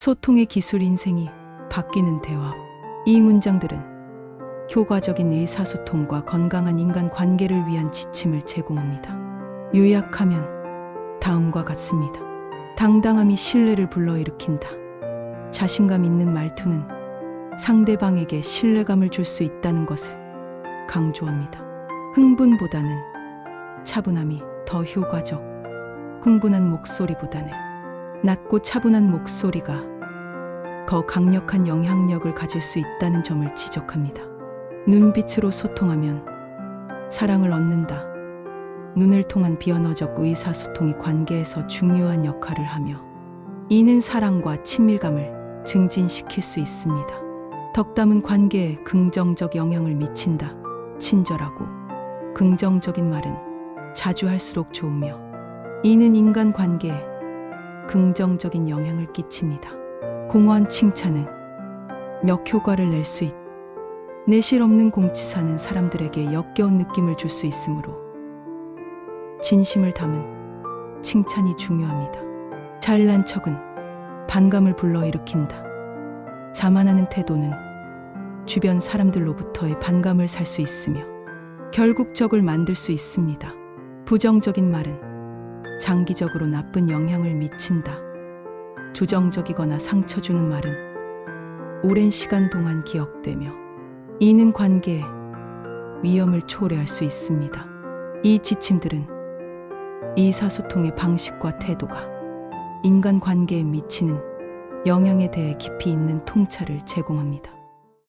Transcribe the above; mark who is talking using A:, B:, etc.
A: 소통의 기술 인생이 바뀌는 대화. 이 문장들은 효과적인 의사소통과 건강한 인간 관계를 위한 지침을 제공합니다. 요약하면 다음과 같습니다. 당당함이 신뢰를 불러일으킨다. 자신감 있는 말투는 상대방에게 신뢰감을 줄 수 있다는 것을 강조합니다. 흥분보다는 차분함이 더 효과적. 흥분한 목소리보다는 낮고 차분한 목소리가 더 강력한 영향력을 가질 수 있다는 점을 지적합니다. 눈빛으로 소통하면 사랑을 얻는다. 눈을 통한 비언어적 의사소통이 관계에서 중요한 역할을 하며 이는 사랑과 친밀감을 증진시킬 수 있습니다. 덕담은 관계에 긍정적 영향을 미친다. 친절하고 긍정적인 말은 자주 할수록 좋으며 이는 인간 관계에 긍정적인 영향을 끼칩니다. 공허한 칭찬은 역 효과를 낼 수 있. 내실 없는 공치사는 사람들에게 역겨운 느낌을 줄 수 있으므로 진심을 담은 칭찬이 중요합니다. 잘난 척은 반감을 불러일으킨다. 자만하는 태도는 주변 사람들로부터의 반감을 살 수 있으며 결국 적을 만들 수 있습니다. 부정적인 말은 장기적으로 나쁜 영향을 미친다. 조정적이거나 상처 주는 말은 오랜 시간 동안 기억되며 이는 관계에 위험을 초래할 수 있습니다. 이 지침들은 의사소통의 방식과 태도가 인간 관계에 미치는 영향에 대해 깊이 있는 통찰을 제공합니다.